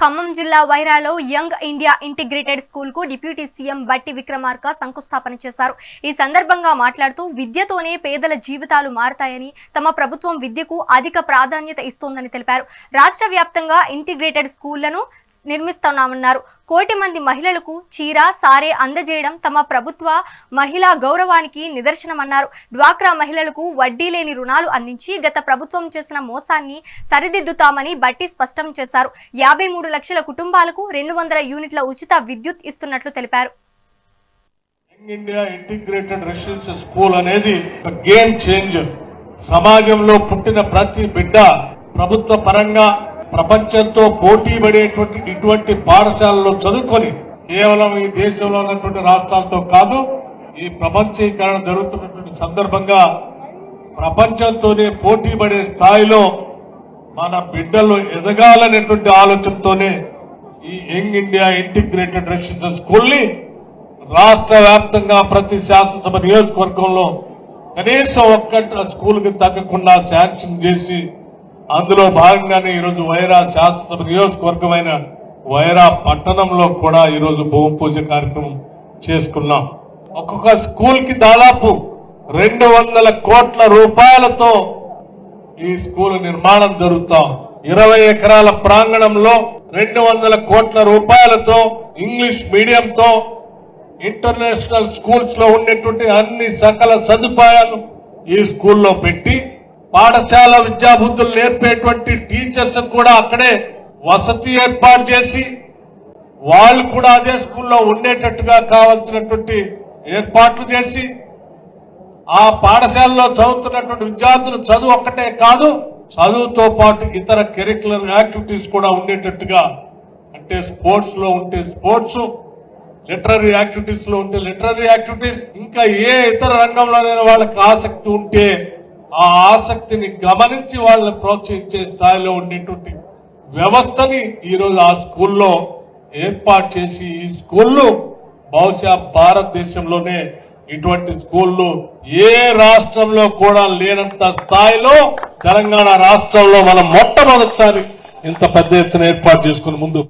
ఖమ్మం జిల్లా వైరాలో young India integrated స్కూల్కు డిప్యూటీ సీఎం బట్టి విక్రమార్క శంకుస్థాపన చేశారు. ఈ సందర్భంగా మాట్లాడుతూ విద్యతోనే పేదల జీవితాలు మారతాయని తమ ప్రభుత్వం విద్యకు అధిక ప్రాధాన్యత ఇస్తోందని తెలిపారు. రాష్ట్ర వ్యాప్తంగా ఇంటిగ్రేటెడ్ స్కూళ్ళను నిర్మిస్తున్నామన్నారు. కోటి మంది మహిళలకు చీర సారే అందజేయడం తమ ప్రభుత్వ మహిళా గౌరవానికి నిదర్శనమన్నారు. డ్వాక్రా మహిళలకు వడ్డీ లేని రుణాలు అందించి గత ప్రభుత్వం చేసిన మోసాన్ని సరిదిద్దుతామని బట్టి స్పష్టం చేశారు. యాభై మూడు లక్షల కుటుంబాలకు రెండు వందల యూనిట్ల ఉచిత విద్యుత్ ఇస్తున్నట్లు తెలిపారు. ఇండియా ఇంటిగ్రేటెడ్ రెసిడెన్షియల్ స్కూల్ అనేది గేమ్ చేంజర్ సమాజంలో పుట్టిన ప్రతి బిడ్డ ప్రభుత్వ పరంగా ప్రపంచంతో పోటీ పడేటువంటి ఇటువంటి పాఠశాలలో చదువుకొని కేవలం ఈ దేశంలో ఉన్నటువంటి రాష్ట్రాలతో కాదు ఈ ప్రపంచీకరణ జరుగుతున్నటువంటి సందర్భంగా ప్రపంచంతోనే పోటీ పడే స్థాయిలో మన బిడ్డలు ఎదగాలనేటువంటి ఆలోచనతోనే ఈ యంగ్ ఇండియా ఇంటిగ్రేటెడ్ రెసిడెన్షియల్ స్కూల్ని రాష్ట్ర వ్యాప్తంగా ప్రతి శాసనసభ నియోజకవర్గంలో కనీసం ఒక్క స్కూల్కి తగ్గకుండా శాంక్షన్ చేసి అందులో భాగంగానే ఈరోజు వైరా శాసనసభ నియోజకవర్గమైన వైరా పట్టణంలో కూడా ఈరోజు భూమి పూజ కార్యక్రమం చేసుకున్నాం. ఒక్కొక్క స్కూల్కి దాదాపు రెండు వందల కోట్ల రూపాయలతో ఈ స్కూల్ నిర్మాణం జరుగుతాం. ఇరవై ఎకరాల ప్రాంగణంలో రెండు వందల కోట్ల రూపాయలతో ఇంగ్లీష్ మీడియంతో ఇంటర్నేషనల్ స్కూల్స్లో ఉండేటువంటి అన్ని సకల సదుపాయాలు ఈ స్కూల్లో పెట్టి పాఠశాల విద్యాబుద్ధులు నేర్పేటువంటి టీచర్స్ కూడా అక్కడే వసతి ఏర్పాటు చేసి వాళ్ళు కూడా అదే స్కూల్లో ఉండేటట్టుగా కావాల్సినటువంటి ఏర్పాట్లు చేసి ఆ పాఠశాలలో చదువుతున్నటువంటి విద్యార్థులు చదువు ఒక్కటే కాదు చదువుతో పాటు ఇతర కరికులర్ యాక్టివిటీస్ కూడా ఉండేటట్టుగా అంటే స్పోర్ట్స్లో ఉంటే స్పోర్ట్స్ లిటరరీ యాక్టివిటీస్లో ఉంటే లిటరరీ యాక్టివిటీస్ ఇంకా ఏ ఇతర రంగంలోనైనా వాళ్ళకి ఆసక్తి ఉంటే ఆ ఆసక్తిని గమనించి వాళ్ళని ప్రోత్సహించే స్థాయిలో ఉండేటువంటి వ్యవస్థని ఈరోజు ఆ స్కూల్లో ఏర్పాటు చేసి ఈ స్కూళ్ళు బహుశా భారతదేశంలోనే ఇటువంటి స్కూళ్ళు ఏ రాష్ట్రంలో కూడా లేనంత స్థాయిలో తెలంగాణ రాష్ట్రంలో మనం మొట్టమొదటిసారి ఇంత పెద్ద ఎత్తున ఏర్పాటు చేసుకుని ముందు